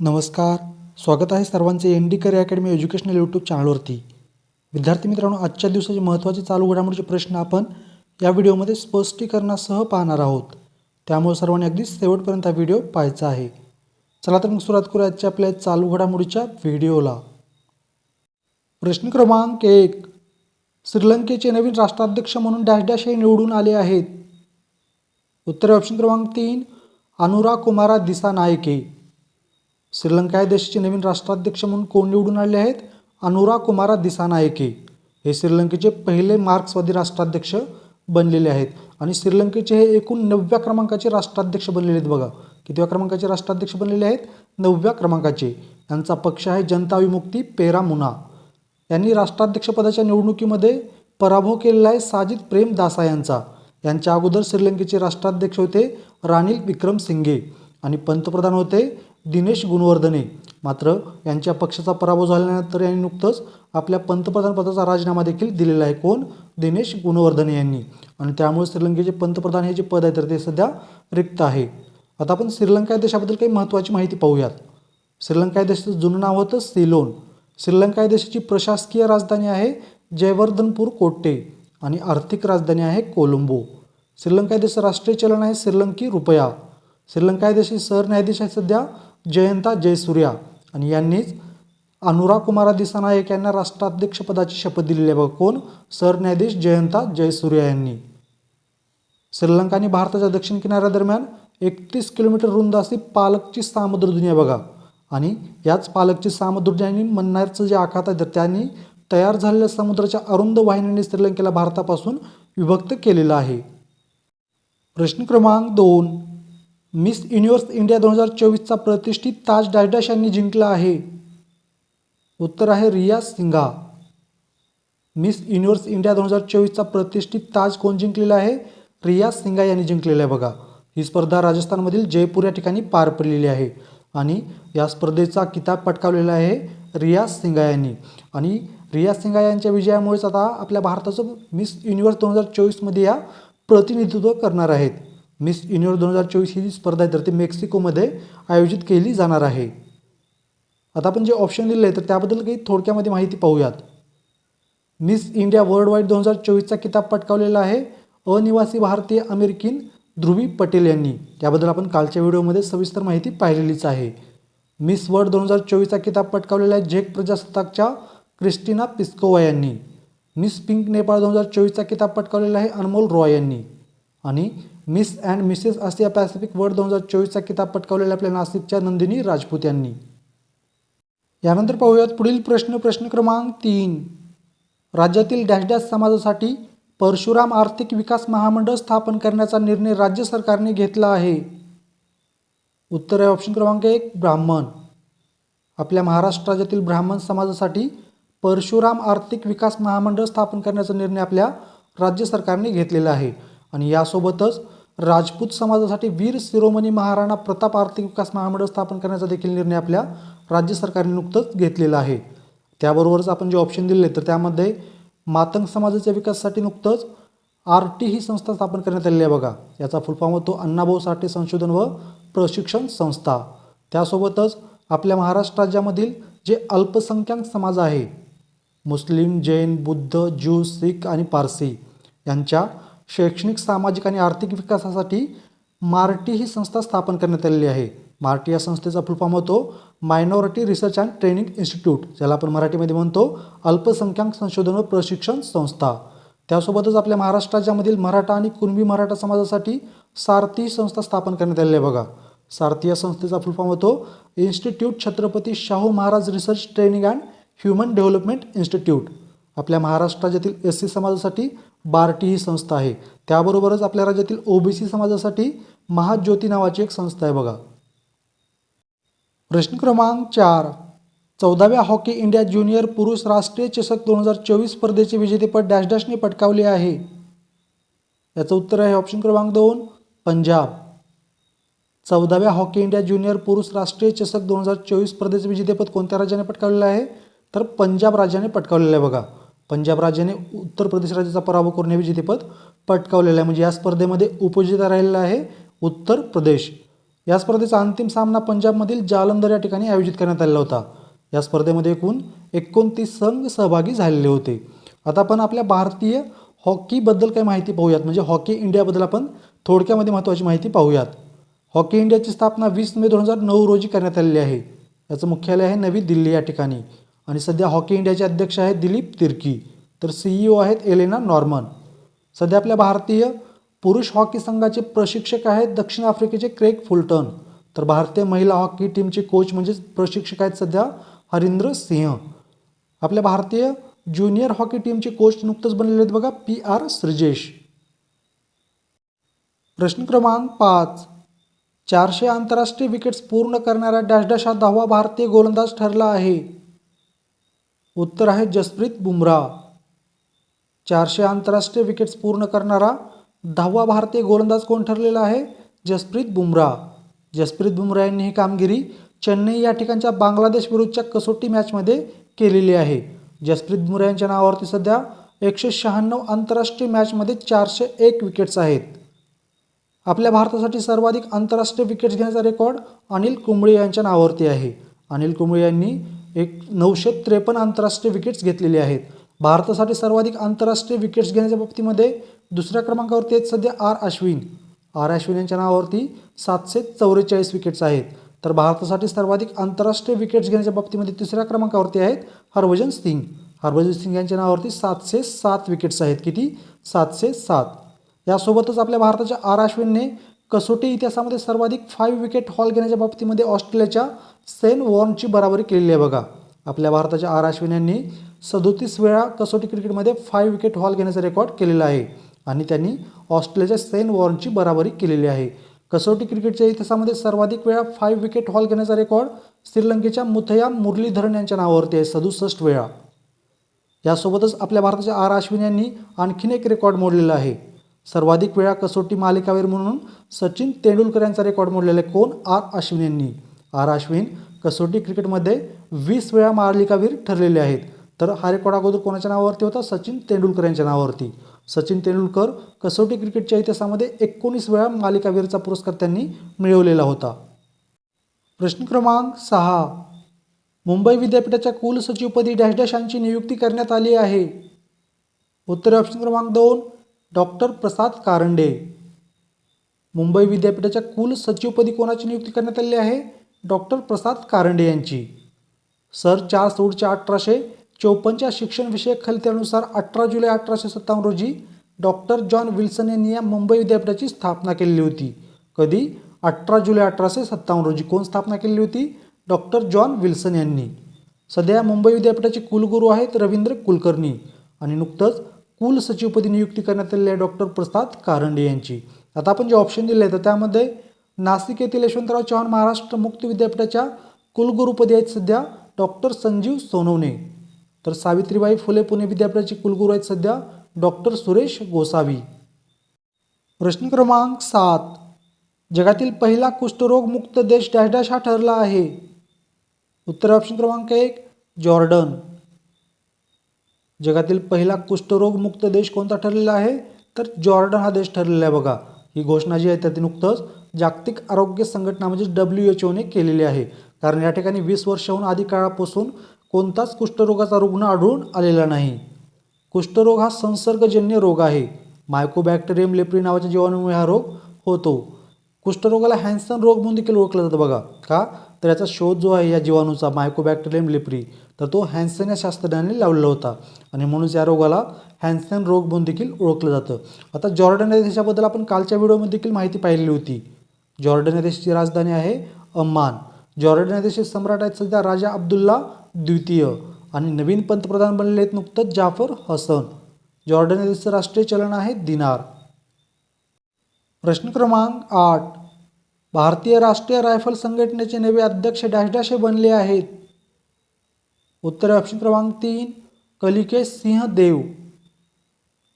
नमस्कार. स्वागत आहे सर्वांचे N D career academy educational YouTube चॅनलवरती. विद्यार्थी मित्रांनो आजच्या दिवसाचे महत्त्वाचे चालू घडामोडीचे प्रश्न आपण या व्हिडिओमध्ये स्पष्टीकरणासह पाहणार आहोत. त्यामुळे सर्वांनी अगदी शेवटपर्यंत हा व्हिडिओ पाहायचा आहे. चला तर मग सुरुवात करूया आजच्या आपल्या चालू घडामोडीच्या व्हिडिओला. प्रश्न क्रमांक एक. श्रीलंकेचे नवीन राष्ट्राध्यक्ष म्हणून डॅश डॅश हे निवडून आले आहेत. उत्तर ऑप्शन क्रमांक तीन. अनुरा कुमारा दिसा नायके श्रीलंका या देशाचे नवीन राष्ट्राध्यक्ष म्हणून कोण निवडून आले आहेत? अनुरा कुमारा दिसानायके. हे श्रीलंकेचे पहिले मार्क्सवादी राष्ट्राध्यक्ष बनलेले आहेत. आणि श्रीलंकेचे हे एकूण नवव्या क्रमांकाचे राष्ट्राध्यक्ष बनलेले आहेत बघा. कितव्या क्रमांकाचे राष्ट्राध्यक्ष बनलेले आहेत? नवव्या क्रमांकाचे. यांचा पक्ष आहे जनता विमुक्ती पेरामुना यांनी राष्ट्राध्यक्षपदाच्या निवडणुकीमध्ये पराभव केलेला आहे साजिद प्रेम दासा यांचा. यांच्या अगोदर श्रीलंकेचे राष्ट्राध्यक्ष होते रानिल विक्रम सिंघे. आणि पंतप्रधान होते दिनेश गुणवर्धने मात्र यांच्या पक्षाचा पराभव झाल्यानंतर यांनी नुकतंच आपल्या पंतप्रधान पदाचा राजीनामा देखील दिलेला आहे. कोण? दिनेश गुणवर्धने यांनी. आणि त्यामुळे श्रीलंकेचे पंतप्रधान हे जे पद आहे तर ते सध्या रिक्त आहे. आता आपण श्रीलंका या देशाबद्दल काही महत्त्वाची माहिती पाहूयात. श्रीलंका या देशाचं जुनं नाव होतं सिलोन. श्रीलंका या देशाची प्रशासकीय राजधानी आहे जयवर्धनपूर कोट्टे आणि आर्थिक राजधानी आहे कोलंबो. श्रीलंका या देशाचं राष्ट्रीय चलन आहे श्रीलंकी रुपया. श्रीलंका या देशाचे सरन्यायाधीश आहेत सध्या जयंता जयसूर्या आणि यांनीच अनुरा कुमारा दिसानायक यांना राष्ट्राध्यक्षपदाची शपथ दिलेली आहे. बघा कोण? सरन्यायाधीश जयंता जयसूर्या यांनी. श्रीलंका आणि भारताच्या दक्षिण किनाऱ्यादरम्यान एकतीस किलोमीटर रुंद अशी पालकची सामुद्रधुनी आहे बघा. आणि याच पालकची सामुद्रधुनी मन्नारचं जे आखात आहे तर त्यांनी तयार झालेल्या समुद्राच्या अरुंद वाहिन्यांनी श्रीलंकेला भारतापासून विभक्त केलेलं आहे. प्रश्न क्रमांक दोन. मिस युनिव्हर्स इंडिया दोन हजार चोवीसचा प्रतिष्ठित ताज डायडश यांनी जिंकला आहे. उत्तर आहे Riya Singha. Miss universe India दोन हजार चोवीसचा प्रतिष्ठित ताज कोण जिंकलेला आहे? रिया सिंगा यांनी जिंकलेला आहे बघा. ही स्पर्धा राजस्थानमधील जयपूर या ठिकाणी पार पडलेली आहे. आणि या स्पर्धेचा किताब पटकावलेला आहे रिया सिंगा यांनी. आणि रिया सिंगा यांच्या विजयामुळेच आता आपल्या भारताचं मिस युनिव्हर्स दोन हजार चोवीसमध्ये या प्रतिनिधित्व करणार आहेत. मिस युनिव्हर्स दोन हजार चोवीस ही जी स्पर्धा आहे तर ती मेक्सिकोमध्ये आयोजित केली जाणार आहे. आता आपण जे ऑप्शन दिले आहे तर त्याबद्दल काही थोडक्यामध्ये माहिती पाहूयात. मिस इंडिया वर्ल्ड वाईड दोन हजार चोवीसचा किताब पटकावलेला आहे. अनिवासी भारतीय अमेरिकन ध्रुवी पटेल यांनी. याबद्दल आपण कालच्या व्हिडिओमध्ये सविस्तर माहिती पाहिलेलीच आहे. मिस वर्ल्ड दोन हजार चोवीसचा किताब पटकावलेला आहे झेक प्रजासत्ताकच्या क्रिस्टिना पिस्कोवा यांनी. मिस पिंक नेपाळ दोन हजार चोवीसचा किताब पटकावलेला आहे अनमोल रॉय यांनी. आणि miss and missus Asia Pacific world दोन हजार चोवीसचा किताब पटकावलेला आपल्या नाशिकच्या नंदिनी राजपूत यांनी. यानंतर पाहूयात पुढील प्रश्न प्रश्न क्रमांक तीन. राज्यातील डॅश डॅश समाजासाठी परशुराम आर्थिक विकास महामंडळ स्थापन करण्याचा निर्णय राज्य सरकारने घेतला आहे. उत्तर आहे ऑप्शन क्रमांक एक ब्राह्मण. आपल्या महाराष्ट्र राज्यातील ब्राह्मण समाजासाठी परशुराम आर्थिक विकास महामंडळ स्थापन करण्याचा निर्णय आपल्या राज्य सरकारने घेतलेला आहे. आणि यासोबतच राजपूत समाजासाठी वीर शिरोमणी महाराणा प्रताप आर्थिक विकास महामंडळ स्थापन करण्याचा देखील निर्णय आपल्या राज्य सरकारने नुकतंच घेतलेला आहे. त्याबरोबरच आपण जे ऑप्शन दिले तर त्यामध्ये मातंग समाजाच्या विकासासाठी नुकतंच आर टी ही संस्था स्थापन करण्यात आलेली आहे बघा. याचा फुलफॉर्म होतो अण्णाभाऊ साठे संशोधन व प्रशिक्षण संस्था. त्यासोबतच आपल्या महाराष्ट्र राज्यामधील जे अल्पसंख्याक समाज आहे मुस्लिम जैन बुद्ध ज्यू शीख आणि पारसी यांच्या शैक्षणिक सामाजिक आणि आर्थिक विकासासाठी मार्टी ही संस्था स्थापन करण्यात आलेली आहे. मार्टी या संस्थेचा फुलफॉर्म होतो minority research and training institute ज्याला आपण मराठीमध्ये म्हणतो अल्पसंख्याक संशोधन व प्रशिक्षण संस्था. त्यासोबतच आपल्या महाराष्ट्राच्यामधील मराठा आणि कुणबी मराठा समाजासाठी सारथी ही संस्था स्थापन करण्यात आलेली आहे बघा. सारथी या संस्थेचा फुलफॉर्म होतो institute Chhatrapati Shahu Maharaj research training and human development institute. आपल्या महाराष्ट्र राज्यातील एस सी समाजासाठी बार्टी ही संस्था आहे. त्याबरोबरच आपल्या राज्यातील ओबीसी समाजासाठी महाज्योती नावाची एक संस्था आहे बघा. प्रश्न क्रमांक चार. चौदाव्या हॉकी इंडिया ज्युनियर पुरुष राष्ट्रीय चषक दोन हजार चोवीस स्पर्धेचे विजेतेपद डॅश डॅशने पटकावले आहे. याचं उत्तर आहे ऑप्शन क्रमांक दोन पंजाब. चौदाव्या हॉकी इंडिया ज्युनियर पुरुष राष्ट्रीय चषक दोन हजार चोवीस स्पर्धेचे विजेतेपद कोणत्या राज्याने पटकावलेलं आहे? तर पंजाब राज्याने पटकावलेलं आहे बघा. पंजाब राज्याने उत्तर प्रदेश राज्याचा पराभव करून हे विजेतेपद पटकावलेलं आहे. म्हणजे या स्पर्धेमध्ये उपजेता राहिलेला आहे उत्तर प्रदेश. या स्पर्धेचा अंतिम सामना पंजाबमधील जालंधर या ठिकाणी आयोजित करण्यात आलेला होता. या स्पर्धेमध्ये एकूण एकोणतीस संघ सहभागी झालेले होते. आता आपण आपल्या भारतीय हॉकीबद्दल काही माहिती पाहूयात. म्हणजे हॉकी इंडियाबद्दल आपण थोडक्यामध्ये महत्त्वाची माहिती पाहूयात. हॉकी इंडियाची स्थापना वीस मे दोन हजार नऊ रोजी करण्यात आलेली आहे. याचं मुख्यालय आहे नवी दिल्ली या ठिकाणी. आणि सध्या हॉकी इंडियाचे अध्यक्ष आहेत दिलीप तिर्की तर सीईओ आहेत एलेना नॉर्मन. सध्या आपल्या भारतीय पुरुष हॉकी संघाचे प्रशिक्षक आहेत दक्षिण आफ्रिकेचे क्रेक फुलटन. तर भारतीय महिला हॉकी टीमचे कोच म्हणजेच प्रशिक्षक आहेत सध्या हरिंद्र सिंह. आपल्या भारतीय ज्युनियर हॉकी टीमचे कोच नुकतंच बनलेले आहेत बघा पी आर श्रीजेश. प्रश्न क्रमांक पाच. चारशे आंतरराष्ट्रीय विकेट्स पूर्ण करणारा डॅश डॅश हा दहावा भारतीय गोलंदाज ठरला आहे. उत्तर आहे जसप्रीत बुमराह. चारशे आंतरराष्ट्रीय विकेट्स पूर्ण करणारा दहावा भारतीय गोलंदाज कोण ठरलेला आहे? जसप्रीत बुमराह. जसप्रीत बुमराह यांनी ही कामगिरी चेन्नई या ठिकाणच्या बांगलादेश विरुद्धच्या कसोटी मॅचमध्ये केलेली आहे. जसप्रीत बुमराह यांच्या नावावरती सध्या एकशे शहाण्णव आंतरराष्ट्रीय मॅचमध्ये चारशे एक विकेट्स आहेत. आपल्या भारतासाठी सर्वाधिक आंतरराष्ट्रीय विकेट्स घेण्याचा रेकॉर्ड अनिल कुंबळे यांच्या नावावरती आहे. अनिल कुंबळे यांनी एक नऊशे त्रेपन्न आंतरराष्ट्रीय विकेट्स घेतलेले आहेत. भारतासाठी सर्वाधिक आंतरराष्ट्रीय विकेट्स घेण्याच्या बाबतीमध्ये दुसऱ्या क्रमांकावरती आहेत सध्या आर अश्विन. आर अश्विन यांच्या नावावरती सातशे चौवेचाळीस विकेट्स आहेत. तर भारतासाठी सर्वाधिक आंतरराष्ट्रीय विकेट्स घेण्याच्या बाबतीमध्ये तिसऱ्या क्रमांकावरती आहेत हरभजन सिंग. हरभजन सिंग यांच्या नावावरती सातशे सात विकेट्स आहेत. किती? सातशे सात. यासोबतच आपल्या भारताच्या आर अश्विनने कसोटी इतिहासामध्ये सर्वाधिक फाईव्ह विकेट हॉल घेण्याच्या बाबतीमध्ये ऑस्ट्रेलियाच्या सेन वॉर्नची बराबरी केलेली आहे बघा. आपल्या भारताच्या आर अश्विन यांनी सदोतीस वेळा कसोटी क्रिकेटमध्ये फाईव्ह विकेट हॉल घेण्याचा रेकॉर्ड केलेला आहे आणि त्यांनी ऑस्ट्रेलियाच्या सेन वॉर्नची बराबरी केलेली आहे. कसोटी क्रिकेटच्या इतिहासामध्ये सर्वाधिक वेळा फाईव्ह विकेट हॉल घेण्याचा रेकॉर्ड श्रीलंकेच्या मुथया मुरलीधरन यांच्या नावावरती आहे सदुसष्ट वेळा. यासोबतच आपल्या भारताच्या आर अश्विन यांनी आणखीन एक रेकॉर्ड मोडलेला आहे. सर्वाधिक वेळा कसोटी मालिकावीर म्हणून सचिन तेंडुलकर यांचा रेकॉर्ड मोडलेला आहे कोण? आर. अश्विन यांनी. आर. अश्विन कसोटी क्रिकेटमध्ये वीस वेळा मालिकावीर ठरलेले आहेत. तर हा रेकॉर्ड अगोदर कोणाच्या नावावरती होता? सचिन तेंडुलकर यांच्या नावावरती. सचिन तेंडुलकर कसोटी क्रिकेटच्या इतिहासामध्ये एकोणीस वेळा मालिकावीरचा पुरस्कार त्यांनी मिळवलेला होता. प्रश्न क्रमांक सहा. मुंबई विद्यापीठाच्या कुलसचिवपदी डॅश डॅश यांची नियुक्ती करण्यात आली आहे. उत्तर ऑप्शन क्रमांक दोन. डॉक्टर प्रसाद कारंडे. मुंबई विद्यापीठाच्या कुलसचिवपदी कोणाची नियुक्ती करण्यात आली आहे? डॉक्टर प्रसाद कारंडे यांची. सर चार सोडच्या अठराशे चौपन्नच्या शिक्षणविषयक खलत्यानुसार अठरा जुलै अठराशे सत्तावन्न रोजी डॉक्टर जॉन विल्सन यांनी या मुंबई विद्यापीठाची स्थापना केलेली होती. कधी? अठरा जुलै अठराशे सत्तावन्न रोजी कोण स्थापना केलेली होती? डॉक्टर जॉन विल्सन यांनी. सध्या मुंबई विद्यापीठाचे कुलगुरू आहेत रवींद्र कुलकर्णी. आणि नुकतंच कुलसचिवपदी नियुक्ती करण्यात आलेली आहे डॉक्टर प्रसाद कारंडे यांची. आता आपण जे ऑप्शन दिले आहेत तर त्यामध्ये नाशिक येथील यशवंतराव चव्हाण महाराष्ट्र मुक्त विद्यापीठाच्या कुलगुरुपदी आहेत सध्या डॉक्टर संजीव सोनवणे. तर सावित्रीबाई फुले पुणे विद्यापीठाचे कुलगुरू आहेत सध्या डॉक्टर सुरेश गोसावी. प्रश्न क्रमांक सात. जगातील पहिला कुष्ठरोग मुक्त देश डॅश डॅश हा ठरला आहे. उत्तर ऑप्शन क्रमांक एक जॉर्डन. जगातील पहिला कुष्ठरोगमुक्त देश कोणता ठरलेला आहे? तर जॉर्डन हा देश ठरलेला आहे बघा. ही घोषणा जी आहे तर ती नुकतंच जागतिक आरोग्य संघटना म्हणजे डब्ल्यू एच ओने केलेली आहे. कारण या ठिकाणी वीस वर्षाहून आधी काळापासून कोणताच कुष्ठरोगाचा रुग्ण आढळून आलेला नाही. कुष्ठरोग हा संसर्गजन्य रोग आहे. मायकोबॅक्टेरियम लेप्री नावाच्या जीवाणूमुळे हा रोग होतो. कुष्ठरोगाला हॅन्सन रोग म्हणून देखील ओळखला जातं बघा. का? तर याचा शोध जो आहे या जीवाणूचा मायकोबॅक्टेरियम लेप्री तर तो हॅन्सन या शास्त्रज्ञाने लावलेला होता. आणि म्हणूनच या रोगाला हॅन्सन रोग म्हणून देखील ओळखलं जातं. आता जॉर्डन या देशाबद्दल आपण कालच्या व्हिडिओमध्ये देखील माहिती पाहिलेली होती. जॉर्डन या देशाची राजधानी आहे अम्मान. जॉर्डन या देशाचे सम्राट आहेत सध्या राजा अब्दुल्ला द्वितीय आणि नवीन पंतप्रधान बनलेले आहेत नुकतंच जाफर हसन. जॉर्डन या देशाचं राष्ट्रीय चलन आहे दिनार. प्रश्न क्रमांक आठ. भारतीय राष्ट्रीय रायफल संघटनेचे नवे अध्यक्ष डॅश डॅश हे बनले आहेत. उत्तर ऑप्शन क्रमांक तीन कलिकेश सिंह देव.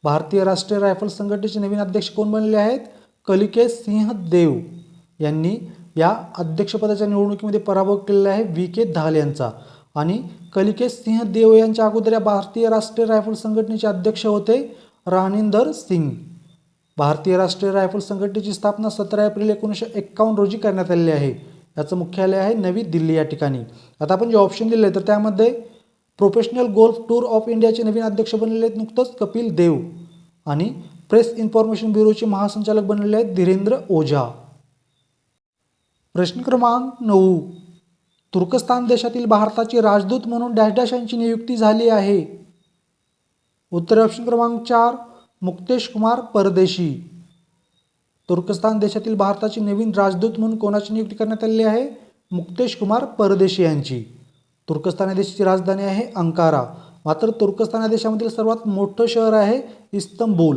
भारतीय राष्ट्रीय रायफल संघटनेचे नवीन अध्यक्ष कोण बनले आहेत? कलिकेश सिंह देव. यांनी या अध्यक्षपदाच्या निवडणुकीमध्ये पराभव केलेला आहे व्ही. के. धाल यांचा. आणि कलिकेश सिंह देव यांच्या अगोदर या भारतीय राष्ट्रीय रायफल संघटनेचे अध्यक्ष होते राणिंदर सिंग. भारतीय राष्ट्रीय रायफल संघटनेची स्थापना सतरा एप्रिल एकोणीसशे एक्कावन्न रोजी करण्यात आलेली आहे. याचं मुख्यालय आहे नवी दिल्ली या ठिकाणी. आता आपण जे ऑप्शन दिले तर त्यामध्ये प्रोफेशनल गोल्फ टूर ऑफ इंडियाचे नवीन अध्यक्ष बनलेले आहेत नुकतंच कपिल देव आणि प्रेस इन्फॉर्मेशन ब्युरोचे महासंचालक बनलेले आहेत धीरेंद्र ओझा. प्रश्न क्रमांक नऊ. तुर्कस्तान देशातील भारताचे राजदूत म्हणून डॅश डॅश यांची नियुक्ती झाली आहे. उत्तर ऑप्शन क्रमांक चार मुक्तेश कुमार परदेशी. तुर्कस्तान देशातील भारताची नवीन राजदूत म्हणून कोणाची नियुक्ती करण्यात आलेली आहे? मुक्तेश कुमार परदेशी यांची. तुर्कस्तान या देशाची राजधानी आहे अंकारा. मात्र तुर्कस्तान या देशामधील सर्वात मोठं शहर आहे इस्तंबूल.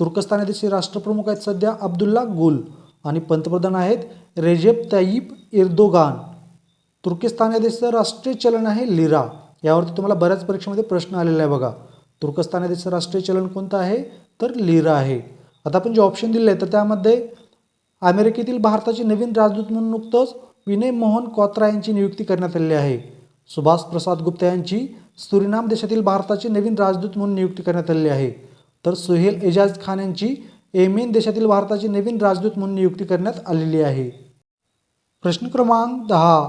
तुर्कस्तान या देशाचे राष्ट्रप्रमुख आहेत सध्या अब्दुल्ला गुल आणि पंतप्रधान आहेत रेजेप तय्यिप इर्दोगान तुर्किस्तान या देशाचं राष्ट्रीय चलन आहे लिरा. यावरती तुम्हाला बऱ्याच परीक्षेमध्ये प्रश्न आलेला आहे बघा. तुर्कस्तान या देशाचं राष्ट्रीय चलन कोणतं आहे? तर लिरा आहे. आता आपण जे ऑप्शन दिले आहे तर त्यामध्ये अमेरिकेतील भारताचे नवीन राजदूत म्हणून नुकतंच विनय मोहन क्वात्रा यांची नियुक्ती करण्यात आलेली आहे. सुभाष प्रसाद गुप्ता यांची सुरिनाम देशातील भारताचे नवीन राजदूत म्हणून नियुक्ती करण्यात आलेली आहे. तर सुहेल एजाज खान यांची एमेन देशातील भारताचे नवीन राजदूत म्हणून नियुक्ती करण्यात आलेली आहे. प्रश्न क्रमांक दहा.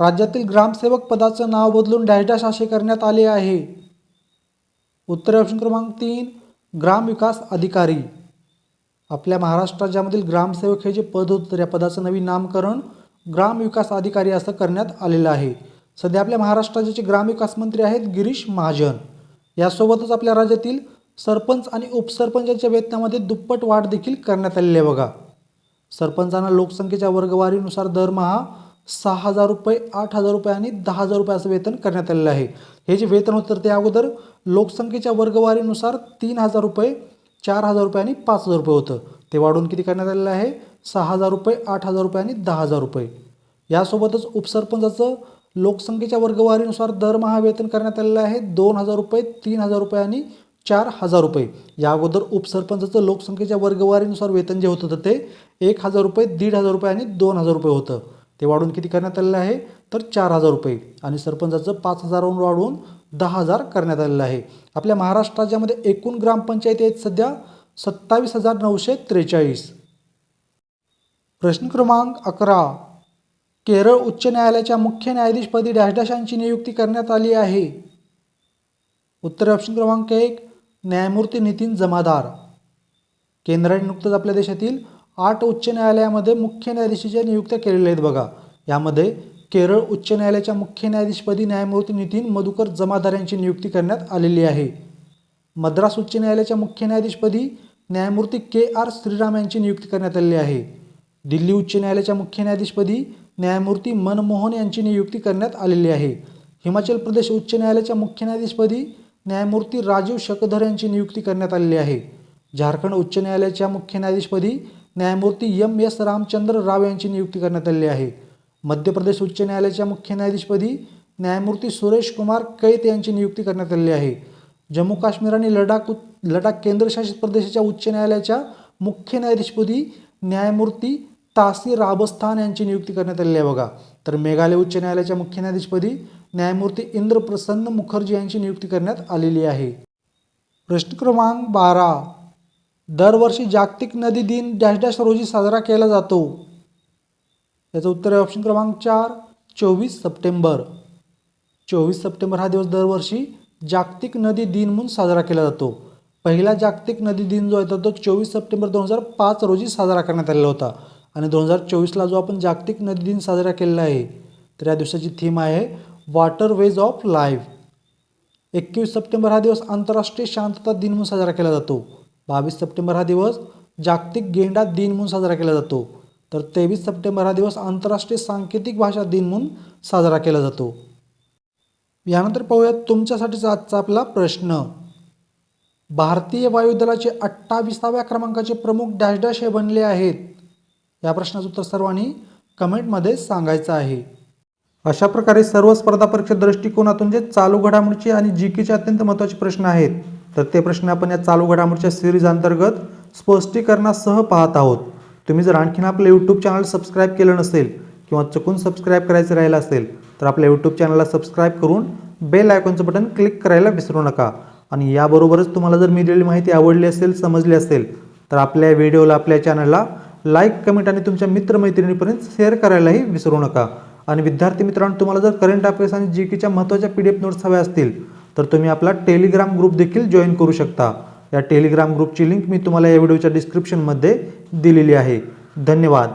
राज्यातील ग्रामसेवक पदाचं नाव बदलून डॅश डॅश असे करण्यात आले आहे. उत्तर ऑप्शन क्रमांक तीन. ग्रामविकास अधिकारी. आपल्या महाराष्ट्राच्यामधील ग्रामसेवक हे जे पद होतं तर या पदाचं नवीन नामकरण ग्रामविकास अधिकारी असं करण्यात आलेलं आहे. सध्या आपल्या महाराष्ट्राचे जे ग्रामविकास मंत्री आहेत गिरीश महाजन. यासोबतच आपल्या राज्यातील सरपंच आणि उपसरपंचांच्या वेतनामध्ये दुप्पट वाढ देखील करण्यात आलेली आहे बघा. सरपंचांना लोकसंख्येच्या वर्गवारीनुसार दरमहा सहा हजार रुपये आठ हजार रुपये आणि दहा हजार रुपये असं वेतन करण्यात आलेलं आहे. हे जे वेतन होतं तर ते अगोदर लोकसंख्येच्या वर्गवारीनुसार तीन हजार रुपये चार हजार रुपये आणि पाच हजार रुपये होतं. ते वाढवून किती करण्यात आलेलं आहे? सहा हजार रुपये आठ हजार रुपये आणि दहा हजार रुपये. यासोबतच उपसरपंचाचं लोकसंख्येच्या वर्गवारीनुसार दरमहा वेतन करण्यात आलेलं आहे दोन हजार रुपये तीन हजार रुपये आणि चार हजार रुपये. या अगोदर उपसरपंचाचं लोकसंख्येच्या वर्गवारीनुसार वेतन जे होतं तर ते एक हजार रुपये दीड हजार रुपये आणि दोन हजार रुपये होतं. ते वाढवून किती करण्यात आलेलं आहे? तर चार हजार रुपये. आणि सरपंचाचं पाच हजारावरून वाढवून दहा हजार करण्यात आलेला आहे. आपल्या महाराष्ट्र राज्यामध्ये एकूण ग्रामपंचायती आहेत सध्या सत्तावीस हजार नऊशे त्रेचाळीस. प्रश्न क्रमांक अकरा. केरळ उच्च न्यायालयाच्या मुख्य न्यायाधीशपदी डॅश डॅश यांची नियुक्ती करण्यात आली आहे. उत्तर ऑप्शन क्रमांक एक न्यायमूर्ती नितीन जमादार. केंद्राने नुकतंच आपल्या देशातील आठ उच्च न्यायालयामध्ये मुख्य न्यायाधीशाच्या नियुक्त्या केलेल्या आहेत बघा. यामध्ये केरळ उच्च न्यायालयाच्या मुख्य न्यायाधीशपदी न्यायमूर्ती नितीन मधुकर जमादार यांची नियुक्ती करण्यात आलेली आहे. मद्रास उच्च न्यायालयाच्या मुख्य न्यायाधीशपदी न्यायमूर्ती के आर श्रीराम यांची नियुक्ती करण्यात आलेली आहे. दिल्ली उच्च न्यायालयाच्या मुख्य न्यायाधीशपदी न्यायमूर्ती मनमोहन यांची नियुक्ती करण्यात आलेली आहे. हिमाचल प्रदेश उच्च न्यायालयाच्या मुख्य न्यायाधीशपदी न्यायमूर्ती राजीव शकधर यांची नियुक्ती करण्यात आलेली आहे. झारखंड उच्च न्यायालयाच्या मुख्य न्यायाधीशपदी न्यायमूर्ती एम एस रामचंद्र राव यांची नियुक्ती करण्यात आलेली आहे. मध्य प्रदेश उच्च न्यायालयाच्या मुख्य न्यायाधीशपदी न्यायमूर्ती सुरेश कुमार कैत यांची नियुक्ती करण्यात आलेली आहे. जम्मू काश्मीर आणि लडाख लडाख केंद्रशासित प्रदेशाच्या उच्च न्यायालयाच्या मुख्य न्यायाधीशपदी न्यायमूर्ती तासी राबस्थान यांची नियुक्ती करण्यात आलेली आहे बघा. तर मेघालय उच्च न्यायालयाच्या मुख्य न्यायाधीशपदी न्यायमूर्ती इंद्र प्रसन्न मुखर्जी यांची नियुक्ती करण्यात आलेली आहे. प्रश्न क्रमांक बारा. दरवर्षी जागतिक नदी दिन डॅश डॅश रोजी साजरा केला जातो. याचं उत्तर आहे ऑप्शन क्रमांक चार चोवीस सप्टेंबर. चोवीस सप्टेंबर हा दिवस दरवर्षी जागतिक नदी दिन म्हणून साजरा केला जातो. पहिला जागतिक नदी दिन जो आहे तो चोवीस सप्टेंबर दोन हजार पाच रोजी साजरा करण्यात आलेला होता. आणि दोन हजार चोवीसला जो आपण जागतिक नदी दिन साजरा केलेला आहे तर या दिवसाची थीम आहे वॉटर वेज ऑफ लाईफ एकवीस सप्टेंबर हा दिवस आंतरराष्ट्रीय शांतता दिन म्हणून साजरा केला जातो. बावीस सप्टेंबर हा दिवस जागतिक गेंडा दिन म्हणून साजरा केला जातो. तर तेवीस सप्टेंबर हा दिवस आंतरराष्ट्रीय सांकेतिक भाषा दिन म्हणून साजरा केला जातो. यानंतर पाहूयात तुमच्यासाठीचा आजचा आपला प्रश्न. भारतीय वायुदलाचे अठ्ठावीसाव्या क्रमांकाचे प्रमुख डॅश डॅश हे बनले आहेत. या प्रश्नाचं उत्तर सर्वांनी कमेंटमध्ये सांगायचं आहे. अशा प्रकारे सर्व स्पर्धा परीक्षा दृष्टिकोनातून जे चालू घडामोडीचे आणि जी केचे अत्यंत महत्त्वाचे प्रश्न आहेत तर ते प्रश्न आपण या चालू घडामोडीच्या सिरीज अंतर्गत स्पष्टीकरणासह पाहत आहोत. तुम्ही जर आणखीन आपलं यूट्यूब चॅनल सबस्क्राईब केलं नसेल किंवा चुकून सबस्क्राईब करायचं राहिलं असेल तर आपल्या यूट्यूब चॅनलला सबस्क्राईब करून बेल आयकॉनचं बटन क्लिक करायला विसरू नका. आणि याबरोबरच तुम्हाला जर मिळालेली माहिती आवडली असेल समजली असेल तर आपल्या व्हिडिओला आपल्या चॅनलला लाईक कमेंट आणि तुमच्या मित्रमैत्रिणीपर्यंत शेअर करायलाही विसरू नका. आणि विद्यार्थी मित्रांनो तुम्हाला जर करंट अफेअर्स आणि जी केच्या महत्त्वाच्या पी डी एफ नोट्स हव्या असतील तर तुम्ही आपला टेलिग्राम ग्रुप देखील जॉईन करू शकता. या टेलिग्राम ग्रुपची लिंक मी तुम्हाला या व्हिडिओच्या डिस्क्रिप्शनमध्ये दिलेली आहे. धन्यवाद.